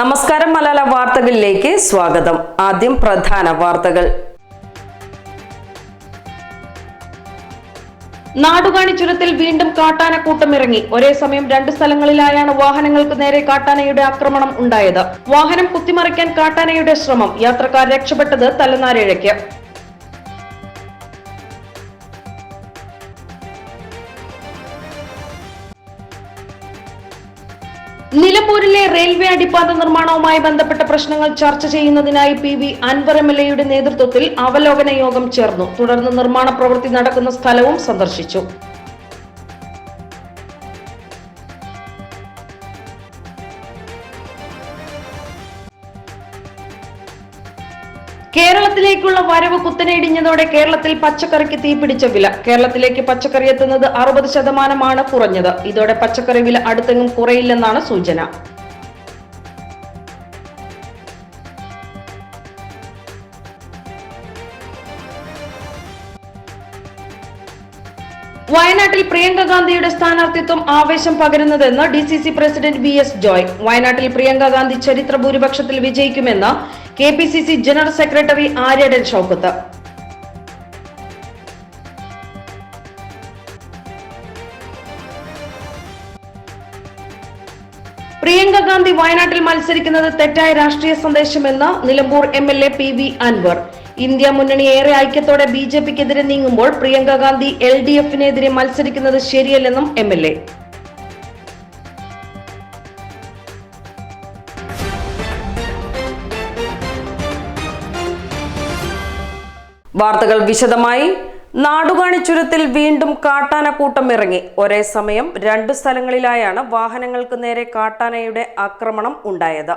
നമസ്കാരം മലയാള വാർത്തകളിലേക്ക് സ്വാഗതം. ആദ്യം പ്രധാന വാർത്തകൾ. നാടുകാണി ചുരത്തിൽ വീണ്ടും കാട്ടാനക്കൂട്ടം ഇറങ്ങി ഒരേ സമയം രണ്ട് സ്ഥലങ്ങളിലായാണ് വാഹനങ്ങൾക്ക് നേരെ കാട്ടാനയുടെ ആക്രമണം ഉണ്ടായത്. വാഹനം കുത്തിമറിക്കാൻ കാട്ടാനയുടെ ശ്രമം. യാത്രക്കാർ രക്ഷപ്പെട്ടത് തലനാരിഴയ്ക്ക്. നിലമ്പൂരിലെ റെയിൽവേ അടിപ്പാത നിർമ്മാണവുമായി ബന്ധപ്പെട്ട പ്രശ്നങ്ങൾ ചർച്ച ചെയ്യുന്നതിനായി P V Anvar M L എയുടെ നേതൃത്വത്തിൽ അവലോകന യോഗം ചേർന്നു. തുടർന്ന് നിർമ്മാണ പ്രവൃത്തി നടക്കുന്ന സ്ഥലവും സന്ദർശിച്ചു. കേരളത്തിലേക്കുള്ള വരവ് കുത്തനെ ഇടിഞ്ഞതോടെ കേരളത്തിൽ പച്ചക്കറിക്ക് തീപിടിച്ച വില. കേരളത്തിലേക്ക് പച്ചക്കറി എത്തുന്നത് അറുപത് ശതമാനമാണ് കുറഞ്ഞത്. ഇതോടെ പച്ചക്കറി വില അടുത്തെങ്ങും കുറയില്ലെന്നാണ് സൂചന. വയനാട്ടിൽ പ്രിയങ്ക ഗാന്ധിയുടെ സ്ഥാനാർത്ഥിത്വം ആവേശം പകരുന്നതെന്ന് D C C president V S Joy. വയനാട്ടിൽ പ്രിയങ്ക ഗാന്ധി ചരിത്ര ഭൂരിപക്ഷത്തിൽ വിജയിക്കുമെന്ന് K P C C general secretary Aryadan Shoukath. Priyanka Gandhi വയനാട്ടിൽ മത്സരിക്കുന്നത് തെറ്റായ രാഷ്ട്രീയ സന്ദേശമെന്ന് Nilambur M L A P V Anvar. India മുന്നണി ഏറെ ഐക്യത്തോടെ ബി ജെ പിക്കെതിരെ നീങ്ങുമ്പോൾ പ്രിയങ്ക ഗാന്ധി എൽ ഡി എഫിനെതിരെ മത്സരിക്കുന്നത് ശരിയല്ലെന്നും എം എൽ എ. വാർത്തകൾ വിശദമായി. നാടുകാണി ചുരത്തിൽ വീണ്ടും കാട്ടാനക്കൂട്ടം ഇറങ്ങി. ഒരേ സമയം രണ്ടു സ്ഥലങ്ങളിലായാണ് വാഹനങ്ങൾക്ക് നേരെ കാട്ടാനയുടെ ആക്രമണം ഉണ്ടായത്.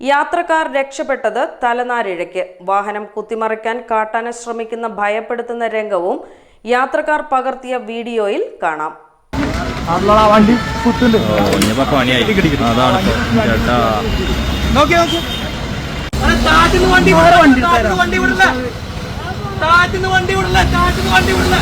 യാത്രക്കാർ രക്ഷപ്പെട്ടത് തലനാരിഴയ്ക്ക്. വാഹനം കുത്തിമറിക്കാൻ കാട്ടാന ശ്രമിക്കുന്ന ഭയപ്പെടുത്തുന്ന രംഗവും യാത്രക്കാർ പകർത്തിയ വീഡിയോയിൽ കാണാം. വണ്ടി അതാണ് കാറ്റിന്ന് വണ്ടി വിടില്ല കാറ്റിന്ന് വണ്ടി വിടില്ല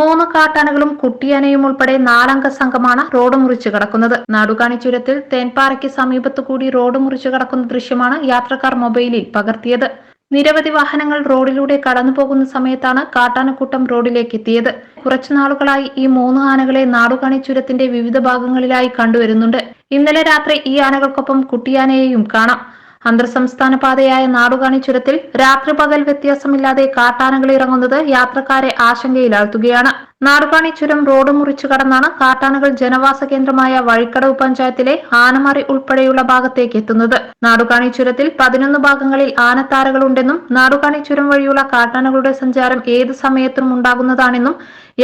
മൂന്ന് കാട്ടാനകളും കുട്ടിയാനയും ഉൾപ്പെടെ നാലംഗ സംഘമാണ് റോഡ് മുറിച്ച് കടക്കുന്നത്. നാടുകാണി ചുരത്തിൽ തേൻപാറയ്ക്ക് സമീപത്തു കൂടി റോഡ് മുറിച്ച് കടക്കുന്ന ദൃശ്യമാണ് യാത്രക്കാർ മൊബൈലിൽ പകർത്തിയത്. നിരവധി വാഹനങ്ങൾ റോഡിലൂടെ കടന്നുപോകുന്ന സമയത്താണ് കാട്ടാനക്കൂട്ടം റോഡിലേക്ക് എത്തിയത് കുറച്ചു നാളുകളായി ഈ മൂന്ന് ആനകളെ നാടുകാണി ചുരത്തിന്റെ വിവിധ ഭാഗങ്ങളിലായി കണ്ടുവരുന്നുണ്ട്. ഇന്നലെ രാത്രി ഈ ആനകൾക്കൊപ്പം കുട്ടിയാനയെയും കാണാം. അന്തർ സംസ്ഥാന പാതയായ നാടുകാണി ചുരത്തിൽ രാത്രി പകൽ വ്യത്യാസമില്ലാതെ കാട്ടാനകൾ ഇറങ്ങുന്നത് യാത്രക്കാരെ ആശങ്കയിലാഴ്ത്തുകയാണ്. നാടുകാണി ചുരം റോഡ് മുറിച്ചു കടന്നാണ് കാട്ടാനകൾ ജനവാസ കേന്ദ്രമായ വഴിക്കടവ് പഞ്ചായത്തിലെ ആനമറി ഉൾപ്പെടെയുള്ള ഭാഗത്തേക്ക് എത്തുന്നത്. നാടുകാണി ചുരത്തിൽ പതിനൊന്ന് ഭാഗങ്ങളിൽ ആനത്താരകളുണ്ടെന്നും നാടുകാണി ചുരം വഴിയുള്ള കാട്ടാനകളുടെ സഞ്ചാരം ഏത് സമയത്തും ഉണ്ടാകുന്നതാണെന്നും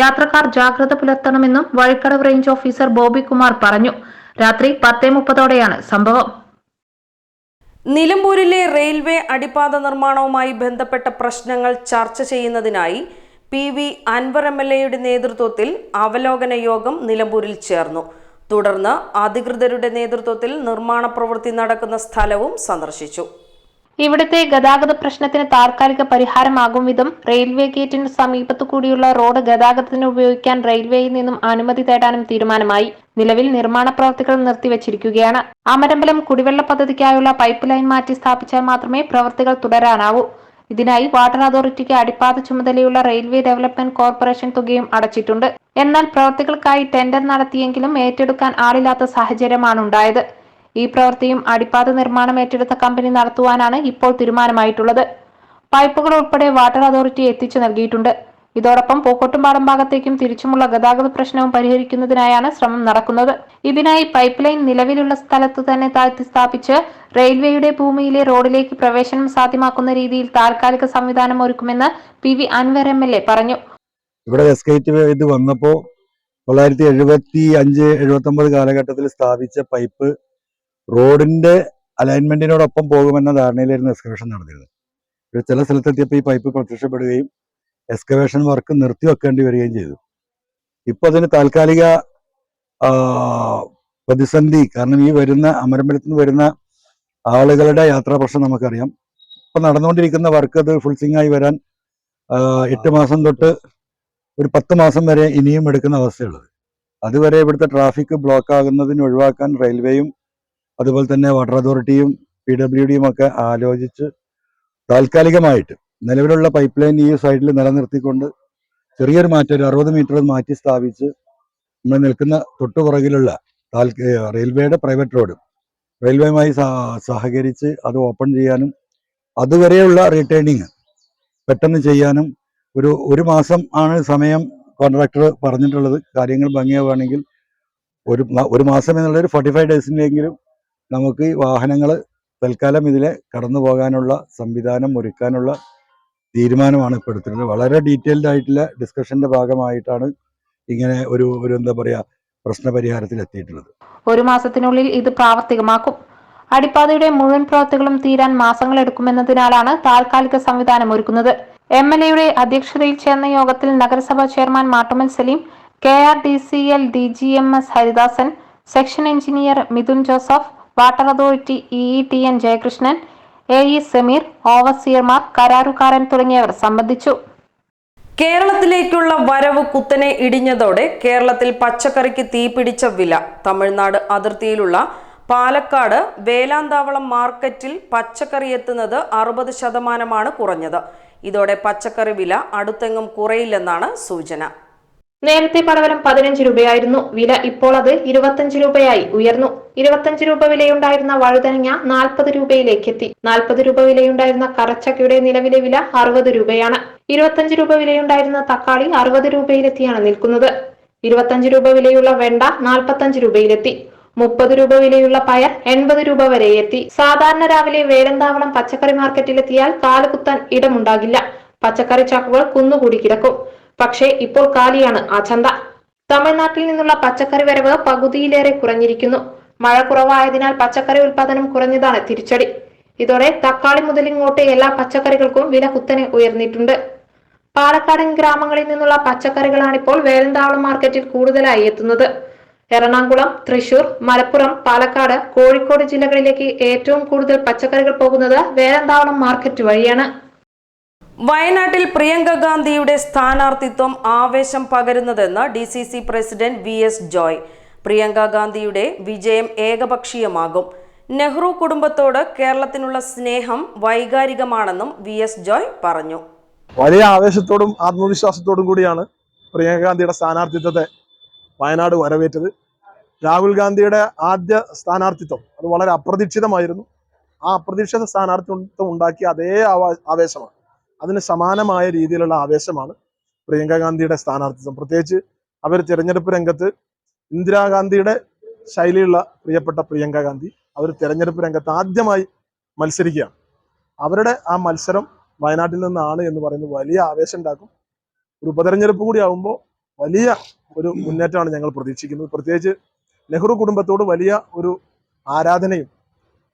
യാത്രക്കാർ ജാഗ്രത പുലർത്തണമെന്നും വഴിക്കടവ് റേഞ്ച് ഓഫീസർ ബോബി കുമാർ പറഞ്ഞു. രാത്രി പത്തേ മുപ്പതോടെയാണ് സംഭവം. നിലമ്പൂരിലെ റെയിൽവേ അടിപ്പാത നിർമ്മാണവുമായി ബന്ധപ്പെട്ട പ്രശ്നങ്ങൾ ചർച്ച ചെയ്യുന്നതിനായി P V Anvar M L എയുടെ നേതൃത്വത്തിൽ അവലോകന യോഗം നിലമ്പൂരിൽ ചേർന്നു. തുടർന്ന് അധികൃതരുടെ നേതൃത്വത്തിൽ നിർമ്മാണ പ്രവൃത്തി നടക്കുന്ന സ്ഥലവും സന്ദർശിച്ചു. ഇവിടുത്തെ ഗതാഗത പ്രശ്നത്തിന് താൽക്കാലിക പരിഹാരമാകും വിധം റെയിൽവേ ഗേറ്റിന് സമീപത്തു കൂടിയുള്ള റോഡ് ഗതാഗതത്തിന് ഉപയോഗിക്കാൻ റെയിൽവേയിൽ നിന്നും അനുമതി തേടാനും തീരുമാനമായി. നിലവിൽ നിർമ്മാണ പ്രവർത്തികൾ നിർത്തിവച്ചിരിക്കുകയാണ്. അമരമ്പലം കുടിവെള്ള പദ്ധതിക്കായുള്ള പൈപ്പ് ലൈൻ മാറ്റി സ്ഥാപിച്ചാൽ മാത്രമേ പ്രവർത്തികൾ തുടരാനാവൂ. ഇതിനായി വാട്ടർ അതോറിറ്റിക്ക് അടിപ്പാത ചുമതലയുള്ള റെയിൽവേ ഡെവലപ്മെന്റ് കോർപ്പറേഷൻ തുകയും അടച്ചിട്ടുണ്ട്. എന്നാൽ പ്രവർത്തികൾക്കായി ടെൻഡർ നടത്തിയെങ്കിലും ഏറ്റെടുക്കാൻ ആളില്ലാത്ത സാഹചര്യമാണ് ഉണ്ടായത് ഈ പ്രവൃത്തിയും അടിപ്പാത നിർമ്മാണം ഏറ്റെടുത്ത കമ്പനി നടത്തുവാനാണ് ഇപ്പോൾ തീരുമാനമായിട്ടുള്ളത്. പൈപ്പുകൾ ഉൾപ്പെടെ വാട്ടർ അതോറിറ്റി എത്തിച്ചു നൽകിയിട്ടുണ്ട്. ഇതോടൊപ്പം പൂക്കോട്ടുംപാടം ഭാഗത്തേക്കും തിരിച്ചുമുള്ള ഗതാഗത പ്രശ്നവും പരിഹരിക്കുന്നതിനായാണ് ശ്രമം നടക്കുന്നത്. ഇതിനായി പൈപ്പ് ലൈൻ നിലവിലുള്ള സ്ഥലത്ത് തന്നെ താഴ്ത്തി സ്ഥാപിച്ച് റെയിൽവേയുടെ ഭൂമിയിലെ റോഡിലേക്ക് പ്രവേശനം സാധ്യമാക്കുന്ന രീതിയിൽ താൽക്കാലിക സംവിധാനം ഒരുക്കുമെന്ന് P V Anvar M L A പറഞ്ഞു. ഇവിടെ എസ്കേറ്റ് ഇത് വന്നപ്പോൾ തൊള്ളായിരത്തി എഴുപത്തി അഞ്ച് എഴുപത്തി ഒമ്പത് കാലഘട്ടത്തിൽ സ്ഥാപിച്ച പൈപ്പ് റോഡിന്റെ അലൈൻമെന്റിനോടൊപ്പം പോകുമെന്ന ധാരണയിലായിരുന്നു എക്സ്കവേഷൻ നടന്നിരുന്നത്. ഒരു ചില സ്ഥലത്തെത്തിയപ്പോൾ ഈ പൈപ്പ് പ്രത്യക്ഷപ്പെടുകയും എക്സ്കവേഷൻ വർക്ക് നിർത്തിവെക്കേണ്ടി വരികയും ചെയ്തു. ഇപ്പൊ അതിന് താൽക്കാലിക പ്രതിസന്ധി കാരണം ഈ വരുന്ന അമരമ്പലത്തിൽ നിന്ന് വരുന്ന ആളുകളുടെ യാത്രാ പ്രശ്നം നമുക്കറിയാം. ഇപ്പൊ നടന്നുകൊണ്ടിരിക്കുന്ന വർക്ക് അത് ഫുൾ സിംഗ് ആയി വരാൻ എട്ട് മാസം തൊട്ട് ഒരു പത്ത് മാസം വരെ ഇനിയും എടുക്കുന്ന അവസ്ഥയുള്ളത്. അതുവരെ ഇവിടുത്തെ ട്രാഫിക് ബ്ലോക്ക് ആകുന്നതിന് ഒഴിവാക്കാൻ റെയിൽവേയും അതുപോലെ തന്നെ വാട്ടർ അതോറിറ്റിയും പി ഡബ്ല്യു ഡിയും ഒക്കെ ആലോചിച്ച് താൽക്കാലികമായിട്ട് നിലവിലുള്ള പൈപ്പ് ലൈൻ ഈ സൈഡിൽ നിലനിർത്തിക്കൊണ്ട് ചെറിയൊരു മാറ്റം ഒരു അറുപത് മീറ്റർ മാറ്റി സ്ഥാപിച്ച് നമ്മൾ നിൽക്കുന്ന തൊട്ടുപുറകിലുള്ള റെയിൽവേയുടെ പ്രൈവറ്റ് റോഡ് റെയിൽവേയുമായി സഹകരിച്ച് അത് ഓപ്പൺ ചെയ്യാനും അതുവരെയുള്ള റീട്ടേണിങ് പെട്ടെന്ന് ചെയ്യാനും ഒരു ഒരു മാസം ആണ് സമയം കോൺട്രാക്ടർ പറഞ്ഞിട്ടുള്ളത്. കാര്യങ്ങൾ ഭംഗിയാവുകയാണെങ്കിൽ ഒരു ഒരു മാസം എന്നുള്ള ഒരു ഫോർട്ടി ഫൈവ് ഡേയ്സിലെങ്കിലും നമുക്ക് വാഹനങ്ങൾ തൽക്കാലം ഇതിലെ കടന്നു പോകാനുള്ള സംവിധാനം ഒരുക്കാനുള്ള തീരുമാനമാണ് ഇപ്പോൾ എടുത്തിട്ടുള്ളത് വളരെ ഡീറ്റെയിൽഡ് ആയിട്ടുള്ള ഡിസ്കഷന്റെ ഭാഗമായിട്ടാണ് ഇങ്ങനെ ഒരു ഒരു എന്താ പറയുക പ്രശ്നപരിഹാരത്തിൽ എത്തിയിട്ടുള്ളത് ഒരു മാസത്തിനുള്ളിൽ ഇത് പ്രാവർത്തികമാക്കും. അടിപ്പാതയുടെ മുഴുവൻ പ്രവൃത്തികളും തീരാൻ മാസങ്ങൾ എടുക്കുമെന്നതിനാലാണ് താൽക്കാലിക സംവിധാനം ഒരുക്കുന്നത്. എം എൽ എയുടെ അധ്യക്ഷതയിൽ ചേർന്ന യോഗത്തിൽ നഗരസഭാ chairman Mattummal Saleem K R D C L D G M S Haridasan section engineer Mithun Joseph water authority E T N Jayakrishnan A E Sameer ഓവർസിയർമാർ കരാറുകാരൻ തുടങ്ങിയവർ സംബന്ധിച്ചു. കേരളത്തിലേക്കുള്ള വരവ് കുത്തനെ ഇടിഞ്ഞതോടെ കേരളത്തിൽ പച്ചക്കറിക്ക് തീപിടിച്ച വില. തമിഴ്നാട് അതിർത്തിയിലുള്ള പാലക്കാട് വേലാന്താവളം മാർക്കറ്റിൽ പച്ചക്കറി എത്തുന്നത് അറുപത് ശതമാനമാണ് കുറഞ്ഞത്. ഇതോടെ പച്ചക്കറി വില അടുത്തെങ്ങും കുറയില്ലെന്നാണ് സൂചന. നേരത്തെ പടവലം പതിനഞ്ച് രൂപയായിരുന്നു. വില ഇപ്പോൾ അത് ഇരുപത്തഞ്ച് രൂപയായി ഉയർന്നു. ഇരുപത്തഞ്ച് രൂപ വിലയുണ്ടായിരുന്ന വഴുതനങ്ങ നാൽപ്പത് രൂപയിലേക്ക് എത്തി നാൽപ്പത് രൂപ വിലയുണ്ടായിരുന്ന കറച്ചക്കയുടെ നിലവിലെ വില അറുപത് രൂപയാണ്. ഇരുപത്തഞ്ച് രൂപ വിലയുണ്ടായിരുന്ന തക്കാളി അറുപത് രൂപയിലെത്തിയാണ് നിൽക്കുന്നത്. ഇരുപത്തഞ്ച് രൂപ വിലയുള്ള വെണ്ട നാൽപ്പത്തഞ്ച് രൂപയിലെത്തി. മുപ്പത് രൂപ വിലയുള്ള പയർ എൺപത് രൂപ വരെ എത്തി സാധാരണ രാവിലെ വേലന്താവളം പച്ചക്കറി മാർക്കറ്റിലെത്തിയാൽ കാലുകുത്താൻ ഇടമുണ്ടാകില്ല. പച്ചക്കറി ചാക്കുകൾ കുന്നുകൂടി കിടക്കും. പക്ഷേ ഇപ്പോൾ കാലിയാണ് ആ ചന്ത. തമിഴ്നാട്ടിൽ നിന്നുള്ള പച്ചക്കറി വരവ് പകുതിയിലേറെ കുറഞ്ഞിരിക്കുന്നു. മഴ കുറവായതിനാൽ പച്ചക്കറി ഉൽപാദനം കുറഞ്ഞതാണ് തിരിച്ചടി. ഇതോടെ തക്കാളി മുതൽ ഇങ്ങോട്ട് എല്ലാ പച്ചക്കറികൾക്കും വില കുത്തനെ ഉയർന്നിട്ടുണ്ട്. പാലക്കാടൻ ഗ്രാമങ്ങളിൽ നിന്നുള്ള പച്ചക്കറികളാണിപ്പോൾ വേലന്താവളം മാർക്കറ്റിൽ കൂടുതലായി എത്തുന്നത്. എറണാകുളം തൃശൂർ മലപ്പുറം പാലക്കാട് കോഴിക്കോട് ജില്ലകളിലേക്ക് ഏറ്റവും കൂടുതൽ പച്ചക്കറികൾ പോകുന്നത് വേലന്താവളം മാർക്കറ്റ് വഴിയാണ്. വയനാട്ടിൽ പ്രിയങ്ക ഗാന്ധിയുടെ സ്ഥാനാർത്ഥിത്വം ആവേശം പകരുന്നതെന്ന് D C C president V S Joy. Priyanka ഗാന്ധിയുടെ വിജയം ഏകപക്ഷീയമാകും. നെഹ്റു കുടുംബത്തോട് കേരളത്തിനുള്ള സ്നേഹം വൈകാരികമാണെന്നും വി എസ് ജോയ് പറഞ്ഞു. വലിയ ആവേശത്തോടും ആത്മവിശ്വാസത്തോടും കൂടിയാണ് പ്രിയങ്ക ഗാന്ധിയുടെ സ്ഥാനാർത്ഥിത്വത്തെ വയനാട് വരവേറ്റത്. രാഹുൽ ഗാന്ധിയുടെ ആദ്യ സ്ഥാനാർത്ഥിത്വം അത് വളരെ അപ്രതീക്ഷിതമായിരുന്നു. ആ അപ്രതീക്ഷിത സ്ഥാനാർത്ഥിത്വം ഉണ്ടാക്കിയ അതേ ആവേശമാണ്. അതിന് സമാനമായ രീതിയിലുള്ള ആവേശമാണ് പ്രിയങ്ക ഗാന്ധിയുടെ സ്ഥാനാർത്ഥിത്വം. പ്രത്യേകിച്ച് അവർ തിരഞ്ഞെടുപ്പ് രംഗത്ത് ഇന്ദിരാഗാന്ധിയുടെ ശൈലിയുള്ള പ്രിയപ്പെട്ട പ്രിയങ്ക ഗാന്ധി അവർ തിരഞ്ഞെടുപ്പ് രംഗത്ത് ആദ്യമായി മത്സരിക്കുകയാണ്. അവരുടെ ആ മത്സരം വയനാട്ടിൽ നിന്നാണ് എന്ന് പറയുന്നത് വലിയ ആവേശം ഉണ്ടാക്കും. ഒരു ഉപതെരഞ്ഞെടുപ്പ് കൂടി ആകുമ്പോൾ വലിയ ഒരു മുന്നേറ്റമാണ് ഞങ്ങൾ പ്രതീക്ഷിക്കുന്നത്. പ്രത്യേകിച്ച് നെഹ്റു കുടുംബത്തോട് വലിയ ഒരു ആരാധനയും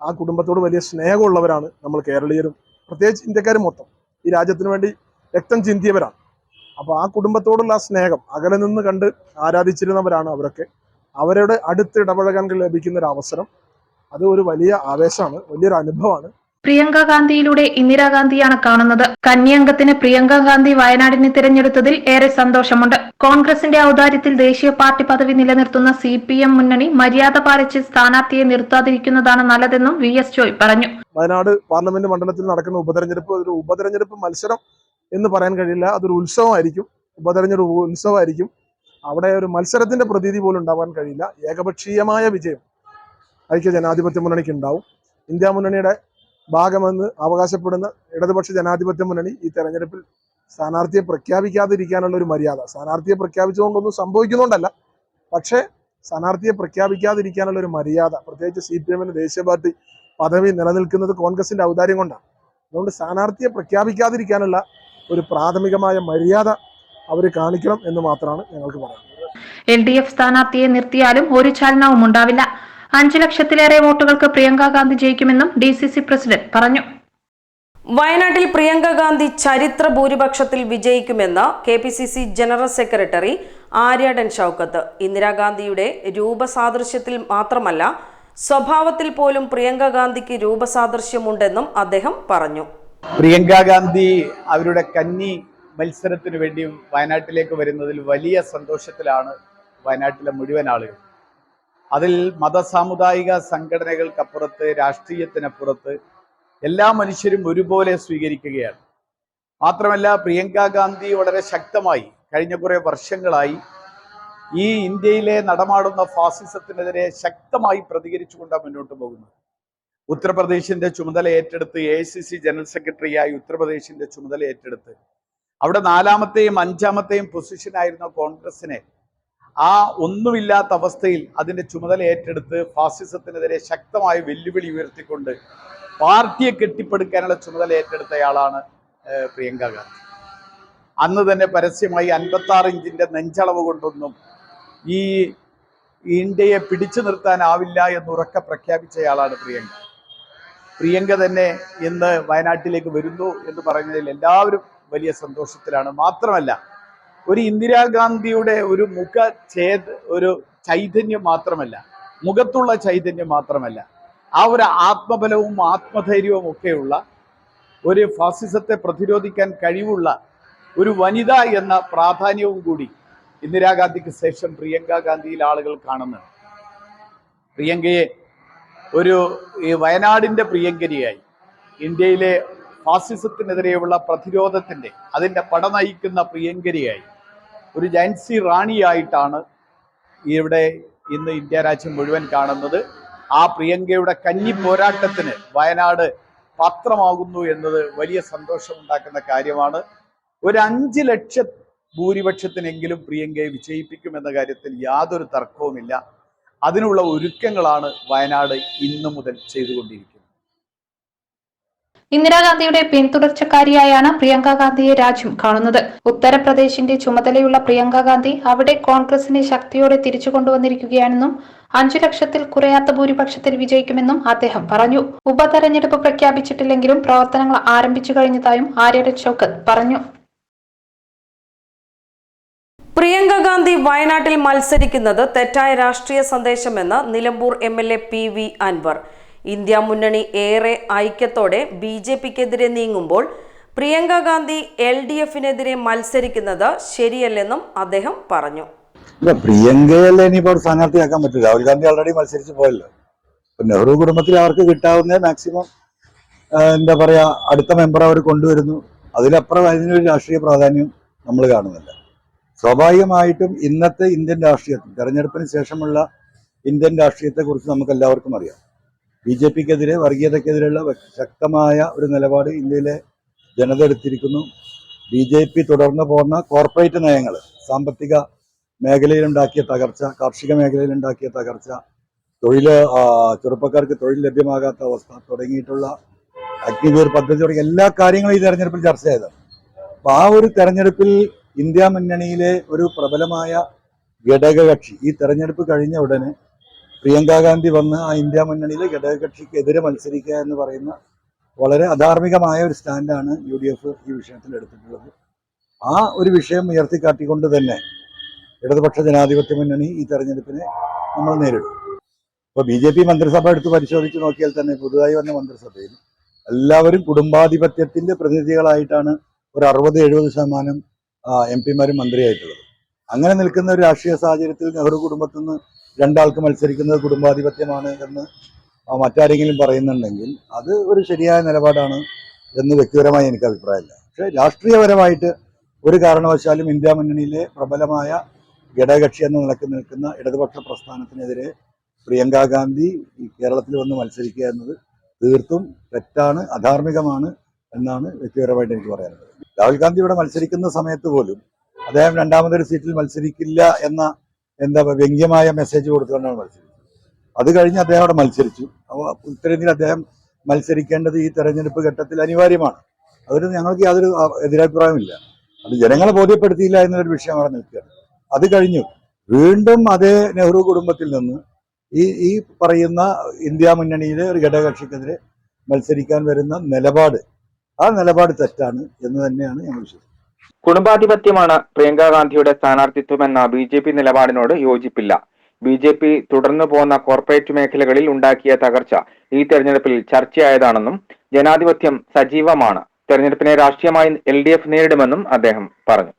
ആ കുടുംബത്തോട് വലിയ സ്നേഹമുള്ളവരാണ് നമ്മൾ കേരളീയരും. പ്രത്യേകിച്ച് ഇന്ത്യക്കാരും മൊത്തം. ഈ രാജ്യത്തിന് വേണ്ടി രക്തം ചിന്തിയവരാണ് അപ്പോൾ ആ കുടുംബത്തോടുള്ള ആ സ്നേഹം അകലെ നിന്ന് കണ്ട് ആരാധിച്ചിരുന്നവരാണ് അവരൊക്കെ. അവരുടെ അടുത്ത് ഇടപഴകാൻ ലഭിക്കുന്ന ഒരു അവസരം. അത് ഒരു വലിയ ആവേശമാണ് വലിയൊരു അനുഭവമാണ്. പ്രിയങ്ക ഗാന്ധിയിലൂടെ ഇന്ദിരാഗാന്ധിയാണ് കാണുന്നത്. കന്യാംഗത്തിന് പ്രിയങ്ക ഗാന്ധി വയനാടിനെ തിരഞ്ഞെടുത്തതിൽ ഏറെ സന്തോഷമുണ്ട്. കോൺഗ്രസിന്റെ ഔദാര്യത്തിൽ ദേശീയ പാർട്ടി പദവി നിലനിർത്തുന്ന സി പി എം മുന്നണി മര്യാദ പാലിച്ച് സ്ഥാനാർത്ഥിയെ നിർത്താതിരിക്കുന്നതാണ് നല്ലതെന്നും വി എസ് ജോയ് പറഞ്ഞു. വയനാട് പാർലമെന്റ് മണ്ഡലത്തിൽ നടക്കുന്ന ഉപതെരഞ്ഞെടുപ്പ് ഒരു ഉപതെരഞ്ഞെടുപ്പ് മത്സരം എന്ന് പറയാൻ കഴിയില്ല. അതൊരു ഉത്സവമായിരിക്കും. ഉപതെരഞ്ഞെടുപ്പ് ഉത്സവമായിരിക്കും. അവിടെ ഒരു മത്സരത്തിന്റെ പ്രതീതി പോലും ഉണ്ടാവാൻ കഴിയില്ല. ഏകപക്ഷീയമായ വിജയം ഐക്യ ജനാധിപത്യ മുന്നണിക്ക് ഉണ്ടാവും. ഇന്ത്യ മുന്നണിയുടെ ഭാഗമെന്ന് അവകാശപ്പെടുന്ന ഇടതുപക്ഷ ജനാധിപത്യ മുന്നണി ഈ തെരഞ്ഞെടുപ്പിൽ സ്ഥാനാർത്ഥിയെ പ്രഖ്യാപിക്കാതിരിക്കാനുള്ള ഒരു മര്യാദ. സ്ഥാനാർത്ഥിയെ പ്രഖ്യാപിച്ചുകൊണ്ടൊന്നും സംഭവിക്കുന്നുണ്ടല്ല. പക്ഷേ സ്ഥാനാർത്ഥിയെ പ്രഖ്യാപിക്കാതിരിക്കാനുള്ള ഒരു മര്യാദ. പ്രത്യേകിച്ച് സി പി എമ്മിന് ദേശീയ പാർട്ടി പദവി നിലനിൽക്കുന്നത് കോൺഗ്രസിന്റെ ഔദാര്യം കൊണ്ടാണ് അതുകൊണ്ട് സ്ഥാനാർത്ഥിയെ പ്രഖ്യാപിക്കാതിരിക്കാനുള്ള ഒരു പ്രാഥമികമായ മര്യാദ അവർ കാണിക്കണം എന്ന് മാത്രമാണ് ഞങ്ങൾക്ക് പറയാനുള്ളത്. എൽ ഡി എഫ് സ്ഥാനാർത്ഥിയെ നിർത്തിയാലും ഒരു ചലനവും ഉണ്ടാവില്ല. അഞ്ചു ലക്ഷത്തിലേറെ വോട്ടുകൾക്ക് പ്രിയങ്ക ഗാന്ധി ജയിക്കുമെന്നും ഡി സി സി പ്രസിഡന്റ് പറഞ്ഞു. വയനാട്ടിൽ പ്രിയങ്ക ഗാന്ധി ചരിത്ര ഭൂരിപക്ഷത്തിൽ വിജയിക്കുമെന്ന് K P C C general secretary Aryadan Shoukath. ഇന്ദിരാഗാന്ധിയുടെ രൂപസാദൃശ്യത്തിൽ മാത്രമല്ല സ്വഭാവത്തിൽ പോലും പ്രിയങ്ക ഗാന്ധിക്ക് രൂപസാദൃശ്യമുണ്ടെന്നും അദ്ദേഹം പറഞ്ഞു. പ്രിയങ്ക ഗാന്ധി അവരുടെ കന്നി മത്സരത്തിനു വേണ്ടിയും വയനാട്ടിലേക്ക് വരുന്നതിൽ വലിയ സന്തോഷത്തിലാണ് വയനാട്ടിലെ മുഴുവൻ ആളുകൾ അതിൽ മതസാമുദായിക സംഘടനകൾക്കപ്പുറത്ത് രാഷ്ട്രീയത്തിനപ്പുറത്ത് എല്ലാ മനുഷ്യരും ഒരുപോലെ സ്വീകരിക്കുകയാണ്. മാത്രമല്ല പ്രിയങ്ക ഗാന്ധി വളരെ ശക്തമായി കഴിഞ്ഞ കുറേ വർഷങ്ങളായി ഈ ഇന്ത്യയിലെ നടമാടുന്ന ഫാസിസത്തിനെതിരെ ശക്തമായി പ്രതികരിച്ചുകൊണ്ടാണ് മുന്നോട്ട് പോകുന്നത്. ഉത്തർപ്രദേശിന്റെ ചുമതല ഏറ്റെടുത്ത് എ ജനറൽ സെക്രട്ടറിയായി ഉത്തർപ്രദേശിന്റെ ചുമതല ഏറ്റെടുത്ത് അവിടെ നാലാമത്തെയും അഞ്ചാമത്തെയും പൊസിഷനായിരുന്ന കോൺഗ്രസിനെ ആ ഒന്നുമില്ലാത്ത അവസ്ഥയിൽ അതിന്റെ ചുമതല ഏറ്റെടുത്ത് ഫാസിസത്തിനെതിരെ ശക്തമായ വെല്ലുവിളി ഉയർത്തിക്കൊണ്ട് പാർട്ടിയെ കെട്ടിപ്പടുക്കാനുള്ള ചുമതല ഏറ്റെടുത്തയാളാണ് പ്രിയങ്ക ഗാന്ധി. അന്ന് തന്നെ പരസ്യമായി അൻപത്തി ആറ് ഇഞ്ചിന്റെ നെഞ്ചളവ് കൊണ്ടൊന്നും ഈ ഇന്ത്യയെ പിടിച്ചു നിർത്താനാവില്ല എന്ന് ഉറക്കെ പ്രഖ്യാപിച്ചയാളാണ് പ്രിയങ്ക. പ്രിയങ്ക തന്നെ ഇന്ന് വയനാട്ടിലേക്ക് വരുന്നു എന്ന് പറയുന്നതിൽ എല്ലാവരും വലിയ സന്തോഷത്തിലാണ്. മാത്രമല്ല ഒരു ഇന്ദിരാഗാന്ധിയുടെ ഒരു മുഖ ചേത് ഒരു ചൈതന്യം മാത്രമല്ല മുഖത്തുള്ള ചൈതന്യം മാത്രമല്ല ആ ഒരു ആത്മബലവും ആത്മധൈര്യവും ഒക്കെയുള്ള ഒരു ഫാസിസത്തെ പ്രതിരോധിക്കാൻ കഴിവുള്ള ഒരു വനിത എന്ന പ്രാധാന്യവും കൂടി ഇന്ദിരാഗാന്ധിക്ക് ശേഷം പ്രിയങ്ക ഗാന്ധിയിൽ ആളുകൾ കാണുന്നുണ്ട്. പ്രിയങ്കയെ ഒരു ഈ വയനാടിന്റെ പ്രിയങ്കരിയായി. ഇന്ത്യയിലെ ഫാസിസത്തിനെതിരെയുള്ള പ്രതിരോധത്തിന്റെ അതിന്റെ പട നയിക്കുന്ന പ്രിയങ്കരിയായി. ഒരു ജാൻസി റാണിയായിട്ടാണ് ഇവിടെ ഇന്ന് ഇന്ത്യ രാജ്യം മുഴുവൻ കാണുന്നത്. ആ പ്രിയങ്കയുടെ കഞ്ഞി പോരാട്ടത്തിന് വയനാട് പാത്രമാകുന്നു എന്നത് വലിയ സന്തോഷമുണ്ടാക്കുന്ന കാര്യമാണ്. ഒരു അഞ്ച് ലക്ഷ ഭൂരിപക്ഷത്തിനെങ്കിലും പ്രിയങ്കയെ വിജയിപ്പിക്കുമെന്ന കാര്യത്തിൽ യാതൊരു തർക്കവുമില്ല. അതിനുള്ള ഒരുക്കങ്ങളാണ് വയനാട് ഇന്നു മുതൽ ചെയ്തുകൊണ്ടിരിക്കുന്നത്. ഇന്ദിരാഗാന്ധിയുടെ പിന്തുടർച്ചക്കാരിയായാണ് പ്രിയങ്ക ഗാന്ധിയെ രാജ്യം കാണുന്നത്. ഉത്തർപ്രദേശിന്റെ ചുമതലയുള്ള പ്രിയങ്ക ഗാന്ധി അവിടെ കോൺഗ്രസിനെ ശക്തിയോടെ തിരിച്ചു കൊണ്ടുവന്നിരിക്കുകയാണെന്നും അഞ്ചു ലക്ഷത്തിൽ കുറയാത്ത ഭൂരിപക്ഷത്തിൽ വിജയിക്കുമെന്നും അദ്ദേഹം പറഞ്ഞു. ഉപതെരഞ്ഞെടുപ്പ് പ്രഖ്യാപിച്ചിട്ടില്ലെങ്കിലും പ്രവർത്തനങ്ങൾ ആരംഭിച്ചു കഴിഞ്ഞതായും ആര്യര ചൌക്കത്ത് പറഞ്ഞു. പ്രിയങ്ക ഗാന്ധി വയനാട്ടിൽ മത്സരിക്കുന്നത് തെറ്റായ രാഷ്ട്രീയ സന്ദേശമെന്ന് Nilambur M L A P V Anvar. India മുന്നണി ഏറെ ഐക്യത്തോടെ ബി ജെ പിക്കെതിരെ നീങ്ങുമ്പോൾ പ്രിയങ്ക ഗാന്ധി എൽ ഡി എഫിനെതിരെ മത്സരിക്കുന്നത് ശരിയല്ലെന്നും അദ്ദേഹം പറഞ്ഞു. ഇല്ല പ്രിയങ്കയല്ലേ ഇനിയിപ്പോൾ സ്ഥാനാർത്ഥിയാക്കാൻ പറ്റില്ല രാഹുൽ ഗാന്ധി ഓൾറെഡി മത്സരിച്ച് പോയല്ലോ. നെഹ്റു കുടുംബത്തിൽ അവർക്ക് കിട്ടാവുന്ന മാക്സിമം എന്താ പറയാ അടുത്ത മെമ്പർ അവർ കൊണ്ടുവരുന്നു. അതിലപ്പുറം അതിനൊരു രാഷ്ട്രീയ പ്രാധാന്യം നമ്മൾ കാണുന്നില്ല. സ്വാഭാവികമായിട്ടും ഇന്നത്തെ ഇന്ത്യൻ രാഷ്ട്രീയത്തിൽ തെരഞ്ഞെടുപ്പിന് ശേഷമുള്ള ഇന്ത്യൻ രാഷ്ട്രീയത്തെ കുറിച്ച് നമുക്ക് എല്ലാവർക്കും അറിയാം. ബി ജെ പിക്കെതിരെ വർഗീയതക്കെതിരെയുള്ള ശക്തമായ ഒരു നിലപാട് ഇന്ത്യയിലെ ജനത എടുത്തിരിക്കുന്നു. ബി ജെ പി തുടർന്ന് പോകുന്ന കോർപ്പറേറ്റ് നയങ്ങൾ സാമ്പത്തിക മേഖലയിലുണ്ടാക്കിയ തകർച്ച കാർഷിക മേഖലയിലുണ്ടാക്കിയ തകർച്ച തൊഴിൽ ചെറുപ്പക്കാർക്ക് തൊഴിൽ ലഭ്യമാകാത്ത അവസ്ഥ തുടങ്ങിയിട്ടുള്ള അഗ്നിവീർ പദ്ധതി തുടങ്ങിയ എല്ലാ കാര്യങ്ങളും ഈ തെരഞ്ഞെടുപ്പിൽ ചർച്ച ചെയ്തതാണ്. അപ്പം ആ ഒരു തെരഞ്ഞെടുപ്പിൽ ഇന്ത്യ മുന്നണിയിലെ ഒരു പ്രബലമായ ഘടകകക്ഷി ഈ തെരഞ്ഞെടുപ്പ് കഴിഞ്ഞ ഉടനെ പ്രിയങ്ക ഗാന്ധി വന്ന് ആ ഇന്ത്യ മുന്നണിയിൽ ഘടകകക്ഷിക്കെതിരെ മത്സരിക്കുക എന്ന് പറയുന്ന വളരെ അധാർമികമായ ഒരു സ്റ്റാൻഡാണ് യു ഡി എഫ് ഈ വിഷയത്തിൽ എടുത്തിട്ടുള്ളത്. ആ ഒരു വിഷയം ഉയർത്തിക്കാട്ടിക്കൊണ്ട് തന്നെ ഇടതുപക്ഷ ജനാധിപത്യ മുന്നണി ഈ തെരഞ്ഞെടുപ്പിനെ നമ്മൾ നേരിടും. ഇപ്പോൾ ബി ജെ പി മന്ത്രിസഭ എടുത്ത് പരിശോധിച്ച് നോക്കിയാൽ തന്നെ പുതുതായി വന്ന മന്ത്രിസഭയിൽ എല്ലാവരും കുടുംബാധിപത്യത്തിന്റെ പ്രതിനിധികളായിട്ടാണ് ഒരു അറുപത് എഴുപത് ശതമാനം എം പിമാരും മന്ത്രിയായിട്ടുള്ളത്. അങ്ങനെ നിൽക്കുന്ന ഒരു രാഷ്ട്രീയ സാഹചര്യത്തിൽ നെഹ്റു കുടുംബത്തിൽ നിന്ന് രണ്ടാൾക്ക് മത്സരിക്കുന്നത് കുടുംബാധിപത്യമാണ് എന്ന് മറ്റാരെങ്കിലും പറയുന്നുണ്ടെങ്കിൽ അത് ഒരു ശരിയായ നിലപാടാണ് എന്ന് വ്യക്തിപരമായി എനിക്ക് അഭിപ്രായമില്ല. പക്ഷേ രാഷ്ട്രീയപരമായിട്ട് ഒരു കാരണവശാലും ഇന്ത്യ മുന്നണിയിലെ പ്രബലമായ ഘടകകക്ഷി എന്ന നിലയ്ക്ക് നിൽക്കുന്ന ഇടതുപക്ഷ പ്രസ്ഥാനത്തിനെതിരെ പ്രിയങ്കാ ഗാന്ധി ഈ കേരളത്തിൽ വന്ന് മത്സരിക്കുക എന്നത് തീർത്തും തെറ്റാണ് അധാർമികമാണ് എന്നാണ് വ്യക്തിപരമായിട്ട് എനിക്ക് പറയാനുള്ളത്. രാഹുൽ ഗാന്ധി ഇവിടെ മത്സരിക്കുന്ന സമയത്ത് പോലും അദ്ദേഹം രണ്ടാമതൊരു സീറ്റിൽ മത്സരിക്കില്ല എന്ന എന്താ വ്യംഗ്യമായ മെസ്സേജ് കൊടുത്തുകൊണ്ടാണ് മത്സരിച്ചത്. അത് കഴിഞ്ഞ് അദ്ദേഹം അവിടെ മത്സരിച്ചു. അപ്പോൾ ഉത്തരേന്ത്യയിൽ അദ്ദേഹം മത്സരിക്കേണ്ടത് ഈ തെരഞ്ഞെടുപ്പ് ഘട്ടത്തിൽ അനിവാര്യമാണ്. അതിന് ഞങ്ങൾക്ക് യാതൊരു എതിരഭിപ്രായമില്ല അത് ജനങ്ങളെ ബോധ്യപ്പെടുത്തിയില്ല എന്നൊരു വിഷയം അവിടെ നിൽക്കുകയാണ്. അത് കഴിഞ്ഞു വീണ്ടും അതേ നെഹ്റു കുടുംബത്തിൽ നിന്ന് ഈ ഈ പറയുന്ന ഇന്ത്യ മുന്നണിയിലെ ഒരു ഘടകകക്ഷിക്കെതിരെ മത്സരിക്കാൻ വരുന്ന നിലപാട്. ആ നിലപാട് തെറ്റാണ് എന്ന് തന്നെയാണ് ഞങ്ങൾ വിശ്വസിക്കുന്നത്. കുടുംബാധിപത്യമാണ് പ്രിയങ്ക ഗാന്ധിയുടെ സ്ഥാനാർത്ഥിത്വമെന്ന ബി ജെ പി നിലപാടിനോട് യോജിപ്പില്ല. ബി ജെ പി തുടർന്നു പോകുന്ന കോർപ്പറേറ്റ് മേഖലകളിൽ ഉണ്ടാക്കിയ തകർച്ച ഈ തെരഞ്ഞെടുപ്പിൽ ചർച്ചയായതാണെന്നും ജനാധിപത്യം സജീവമാണ്. തെരഞ്ഞെടുപ്പിനെ രാഷ്ട്രീയമായി എൽ ഡി എഫ് നേരിടുമെന്നും അദ്ദേഹം പറഞ്ഞു.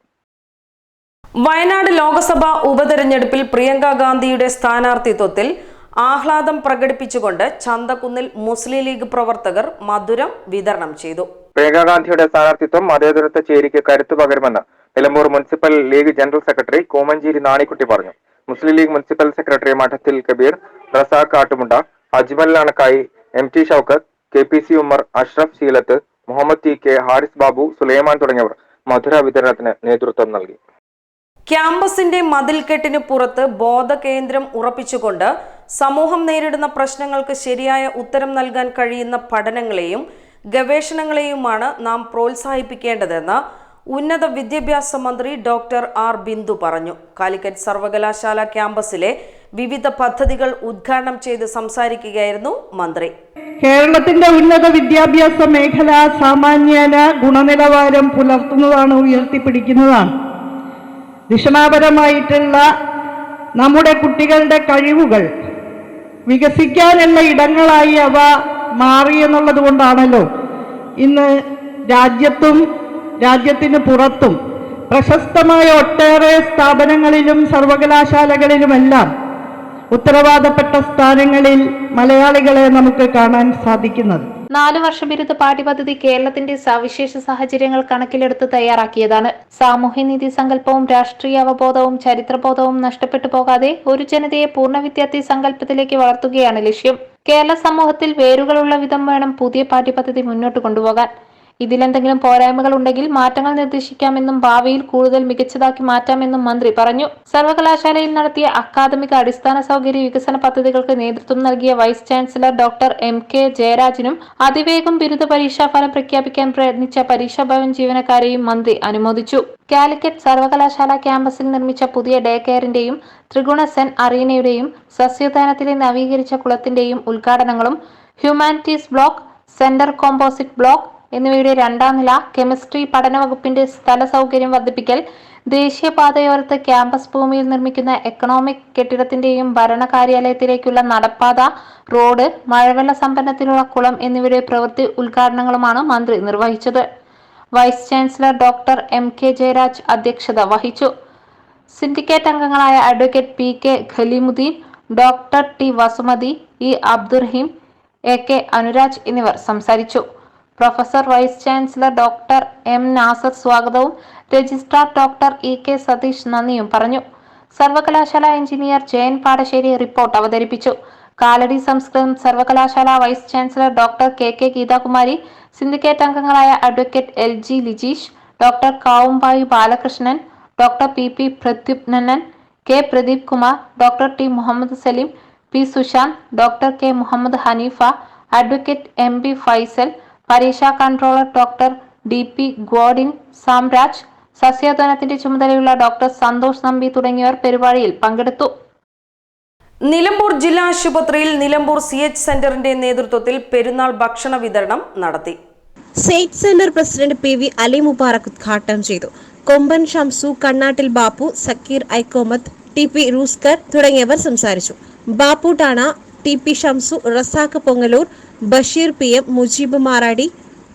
വയനാട് ലോക്സഭാ ഉപതെരഞ്ഞെടുപ്പിൽ പ്രിയങ്ക ഗാന്ധിയുടെ സ്ഥാനാർത്ഥിത്വത്തിൽ ആഹ്ലാദം പ്രകടിപ്പിച്ചുകൊണ്ട് ചന്തക്കുന്നിൽ മുസ്ലിം ലീഗ് പ്രവർത്തകർ മധുരം വിതരണം ചെയ്തു. പ്രിയങ്ക ഗാന്ധിയുടെ സ്ഥാനാർത്ഥിത്വം മതേതരത്വ ചേരിക്ക് കരുത്തു പകരുമെന്ന് Nilambur municipal league general secretary Komancheri Nanikutty പറഞ്ഞു. Muslim league municipal secretary Madathil Kabeer Razak Kattumunda Ajmal Anakkayi M T Shoukath K P C Ummer Ashraf Sheelath Muhammad T K Haris Babu Sulaiman തുടങ്ങിയവർ മധുര വിതരണത്തിന് നേതൃത്വം നൽകി. ക്യാമ്പസിന്റെ മതിൽക്കെട്ടിന് പുറത്ത് ബോധകേന്ദ്രം ഉറപ്പിച്ചുകൊണ്ട് സമൂഹം നേരിടുന്ന പ്രശ്നങ്ങൾക്ക് ശരിയായ ഉത്തരം നൽകാൻ കഴിയുന്ന പഠനങ്ങളെയും ഗവേഷണങ്ങളെയുമാണ് നാം പ്രോത്സാഹിപ്പിക്കേണ്ടതെന്ന് ഉന്നത വിദ്യാഭ്യാസ മന്ത്രി ഡോക്ടർ ആർ ബിന്ദു പറഞ്ഞു. കാലിക്കറ്റ് സർവകലാശാല ക്യാമ്പസിലെ വിവിധ പദ്ധതികൾ ഉദ്ഘാടനം ചെയ്ത് സംസാരിക്കുകയായിരുന്നു മന്ത്രി. കേരളത്തിന്റെ ഉന്നത വിദ്യാഭ്യാസ മേഖല സാമാന്യന ഗുണനിലവാരം പുലർത്തുന്നതാണ് ഉയർത്തിപ്പിടിക്കുന്നതാണ്. ദിഷണാപരമായിട്ടുള്ള നമ്മുടെ കുട്ടികളുടെ കഴിവുകൾ വികസിക്കാനുള്ള ഇടങ്ങളായി അവ മാറി എന്നുള്ളത് കൊണ്ടാണല്ലോ ഇന്ന് രാജ്യത്തും രാജ്യത്തിന് പുറത്തും പ്രശസ്തമായ ഒട്ടേറെ സ്ഥാപനങ്ങളിലും സർവകലാശാലകളിലുമെല്ലാം ഉത്തരവാദപ്പെട്ട സ്ഥാനങ്ങളിൽ മലയാളികളെ നമുക്ക് കാണാൻ സാധിക്കുന്നത്. നാല് വർഷ ബിരുദ പാഠ്യപദ്ധതി കേരളത്തിന്റെ സവിശേഷ സാഹചര്യങ്ങൾ കണക്കിലെടുത്ത് തയ്യാറാക്കിയതാണ്. സാമൂഹ്യനീതി സങ്കല്പവും രാഷ്ട്രീയ അവബോധവും ചരിത്രബോധവും നഷ്ടപ്പെട്ടു പോകാതെ ഒരു ജനതയെ പൂർണ വിദ്യാർത്ഥി സങ്കല്പത്തിലേക്ക് വളർത്തുകയാണ് ലക്ഷ്യം. കേരള സമൂഹത്തിൽ വേരുകളുള്ള വിധം വേണം പുതിയ പാഠ്യപദ്ധതി മുന്നോട്ട് കൊണ്ടുപോകാൻ. ഇതിലെന്തെങ്കിലും പോരായ്മകൾ ഉണ്ടെങ്കിൽ മാറ്റങ്ങൾ നിർദ്ദേശിക്കാമെന്നും ഭാവിയിൽ കൂടുതൽ മികച്ചതാക്കി മാറ്റാമെന്നും മന്ത്രി പറഞ്ഞു. സർവകലാശാലയിൽ നടത്തിയ അക്കാദമിക അടിസ്ഥാന സൗകര്യ വികസന പദ്ധതികൾക്ക് നേതൃത്വം നൽകിയ vice chancellor doctor M K ജയരാജനും അതിവേഗം ബിരുദ പരീക്ഷാ ഫലം പ്രഖ്യാപിക്കാൻ പ്രയത്നിച്ച പരീക്ഷാ ഭവൻ ജീവനക്കാരെയും മന്ത്രി അനുമോദിച്ചു. കാലിക്കറ്റ് സർവകലാശാല ക്യാമ്പസിൽ നിർമ്മിച്ച പുതിയ ഡേ കെയറിന്റെയും ത്രിഗുണ സെൻ അറീനയുടെയും സസ്യോദ്യാനത്തിലെ നവീകരിച്ച കുളത്തിന്റെയും ഉദ്ഘാടനങ്ങളും humanities block center composite block എന്നിവയുടെ രണ്ടാം നില കെമിസ്ട്രി പഠന വകുപ്പിന്റെ സ്ഥല സൗകര്യം വർദ്ധിപ്പിക്കൽ ദേശീയപാതയോരത്ത് ക്യാമ്പസ് ഭൂമിയിൽ നിർമ്മിക്കുന്ന എക്കണോമിക് കെട്ടിടത്തിന്റെയും ഭരണ കാര്യാലയത്തിലേക്കുള്ള നടപ്പാത റോഡ് മഴവെള്ള സംഭരണത്തിനുള്ള കുളം എന്നിവയുടെ പ്രവൃത്തി ഉദ്ഘാടനങ്ങളുമാണ് മന്ത്രി നിർവഹിച്ചത്. Vice chancellor doctor M K Jayaraj അധ്യക്ഷത വഹിച്ചു. സിൻഡിക്കേറ്റ് അംഗങ്ങളായ advocate P K Khaleemuddin doctor T Vasumathi E Abdurahim A K Anuraj എന്നിവർ സംസാരിച്ചു. Professor vice chancellor doctor M Nasar സ്വാഗതവും. Registrar doctor E K Satheesh നന്ദിയും പറഞ്ഞു. സർവകലാശാല എഞ്ചിനീയർ ജയൻ പാടശ്ശേരി റിപ്പോർട്ട് അവതരിപ്പിച്ചു. കാലടി സംസ്കൃതം സർവകലാശാല vice chancellor doctor K K Geethakumari syndicate അംഗങ്ങളായ advocate L G Lijeesh doctor Kavumbayi Balakrishnan doctor P P Prathupnandan K Pradeep Kumar doctor T Muhammad Saleem P Sushanth doctor K Muhammad Haneefa advocate M B Faisal പരീക്ഷാ controller doctor D P Godin Samraj സസ്യധനത്തിന്റെ ചുമതലയുള്ള doctor Santhosh Nambi തുടങ്ങിയവർ പരിപാടിയിൽ പങ്കെടുത്തു. നിലമ്പൂർ ജില്ലാ ആശുപത്രിയിൽ Nilambur C H സെന്ററിന്റെ നേതൃത്വത്തിൽ പെരുന്നാൾ ഭക്ഷണ വിതരണം നടത്തി. Said center president P V Ali Mubarak ഉദ്ഘാടനം ചെയ്തു. കൊമ്പൻ ഷംസു കണ്ണാട്ടിൽ ബാപ്പു സക്കീർ ഐക്കോമത്ത് ടി പി റൂസ്കർ തുടങ്ങിയവർ സംസാരിച്ചു. Bappu Tana T P Shamsu Razak Pongaloor Basheer P M Mujeeb Maradi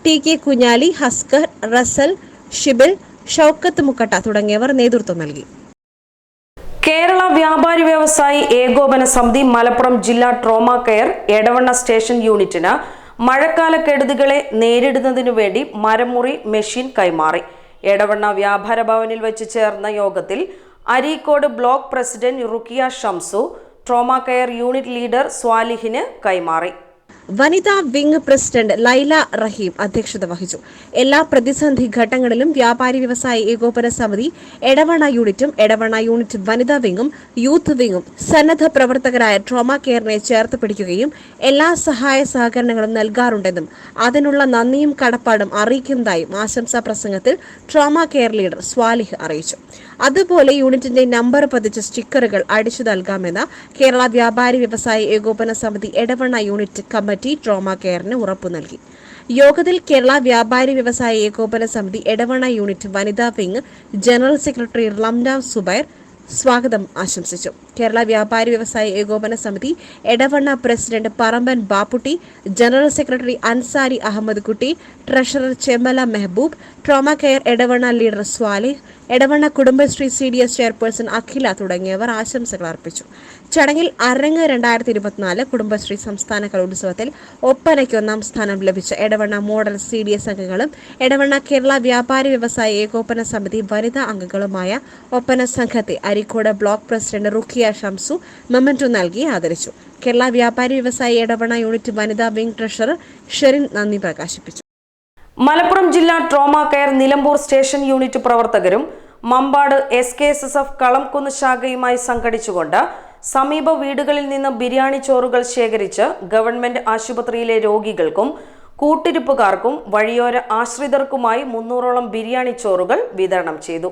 T K Kunjali Askar Rasal Shibil Shoukath Mukkatta തുടങ്ങിയവർ നേതൃത്വം നൽകി. കേരള വ്യാപാരി വ്യവസായി ഏകോപന സമിതി മലപ്പുറം ജില്ലാ ട്രോമ കെയർ എടവണ്ണ സ്റ്റേഷൻ യൂണിറ്റിന് മഴക്കാല കെടുതികളെ നേരിടുന്നതിനു വേണ്ടി മരമുറി മെഷീൻ കൈമാറി. എടവണ്ണ വ്യാപാര ഭവനിൽ വെച്ച് ചേർന്ന യോഗത്തിൽ Areekode block president Rukiya Shamsu trauma care unit leader സ്വാലിഹിന് കൈമാറി. വനിതാ വിംഗ് പ്രസിഡന്റ് ലൈല റഹീം അധ്യക്ഷത വഹിച്ചു. എല്ലാ പ്രതിസന്ധി ഘട്ടങ്ങളിലും വ്യാപാരി വ്യവസായ ഏകോപന സമിതി എടവണ യൂണിറ്റും എടവണ യൂണിറ്റ് വനിതാ വിംഗും യൂത്ത് വിംഗും സന്നദ്ധ പ്രവർത്തകരായ ട്രോമ കെയറിനെ ചേർത്ത് പിടിക്കുകയും എല്ലാ സഹായ സഹകരണങ്ങളും നൽകാറുണ്ടെന്നും അതിനുള്ള നന്ദിയും കടപ്പാടും അറിയിക്കുന്നതായും ആശംസാ പ്രസംഗത്തിൽ ട്രോമ കെയർ ലീഡർ സ്വാലിഹ് അറിയിച്ചു. അതുപോലെ യൂണിറ്റിന്റെ നമ്പർ പതിച്ച സ്റ്റിക്കറുകൾ അടിച്ചു നൽകാമെന്ന് കേരള വ്യാപാരി വ്യവസായ ഏകോപന സമിതി എടവണ യൂണിറ്റ് കമ്മിറ്റി ട്രോമ കെയറിന് ഉറപ്പു നൽകി. യോഗത്തിൽ കേരള വ്യാപാരി വ്യവസായ ഏകോപന സമിതി എടവണ യൂണിറ്റ് വനിതാ wing general secretary Ramna Subair സ്വാഗതം ആശംസിച്ചു. കേരള വ്യാപാരി വ്യവസായ ഏകോപന സമിതി Edavanna president Paramban Bapputty general secretary Ansari Ahammed Kutty treasurer Chemmala Mehboob trauma care Edavanna leader Swalih Edavanna Kudumbashree C D S chairperson Akhila തുടങ്ങിയവർ ആശംസകൾ അർപ്പിച്ചു. ചടങ്ങിൽ അരങ്ങ് രണ്ടായിരത്തി ഇരുപത്തിനാല് കുടുംബശ്രീ സംസ്ഥാന കലോത്സവത്തിൽ ഒപ്പനയ്ക്ക് ഒന്നാം സ്ഥാനം ലഭിച്ച Edavanna model C D S അംഗങ്ങളും എടവണ്ണ കേരള വ്യാപാരി വ്യവസായ ഏകോപന സമിതി വനിതാ അംഗങ്ങളുമായ ഒപ്പന സംഘത്തെ Arikode block president Rukhiya Shamsu memento നൽകി ആദരിച്ചു. കേരള വ്യാപാരി വ്യവസായ ഇടവണ യൂണിറ്റ് വനിതാ വിംഗ് ട്രഷറർ ഷെറിൻ നന്ദി പ്രകാശിപ്പിച്ചു. മലപ്പുറം ജില്ലാ trauma care Nilambur station unit പ്രവർത്തകരും Mambad S K S S F Kalamkunnu ശാഖയുമായി സംഘടിച്ചുകൊണ്ട് സമീപ വീടുകളിൽ നിന്ന് ബിരിയാണി ചോറുകൾ ശേഖരിച്ച് ഗവൺമെന്റ് ആശുപത്രിയിലെ രോഗികൾക്കും കൂട്ടിരിപ്പുകാർക്കും വഴിയോര ആശ്രിതർക്കുമായി മുന്നൂറോളം ബിരിയാണി ചോറുകൾ വിതരണം ചെയ്തു.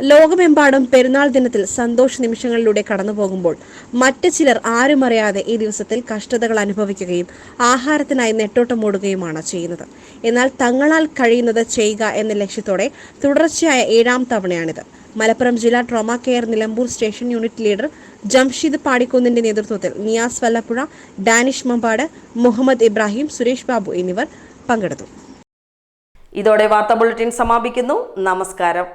ലോകമെമ്പാടും പെരുന്നാൾ ദിനത്തിൽ സന്തോഷ നിമിഷങ്ങളിലൂടെ കടന്നു പോകുമ്പോൾ മറ്റു ചിലർ ആരും അറിയാതെ ഈ ദിവസത്തിൽ കഷ്ടതകൾ അനുഭവിക്കുകയും ആഹാരത്തിനായി നെട്ടോട്ടമോടുകയുമാണ് ചെയ്യുന്നത്. എന്നാൽ തങ്ങളാൽ കഴിയുന്നത് ചെയ്യുക എന്ന ലക്ഷ്യത്തോടെ തുടർച്ചയായ ഏഴാം തവണയാണിത്. മലപ്പുറം ജില്ലാ trauma care Nilambur station unit leader Jamsheed പാടിക്കുന്നിന്റെ നേതൃത്വത്തിൽ നിയാസ് വല്ലപ്പുഴ ഡാനിഷ് മമ്പാട് മുഹമ്മദ് ഇബ്രാഹിം സുരേഷ് ബാബു എന്നിവർ പങ്കെടുത്തു. ഇതോടെ വാർത്താ ബുള്ളറ്റിൻ സമാപിക്കുന്നു. നമസ്കാരം.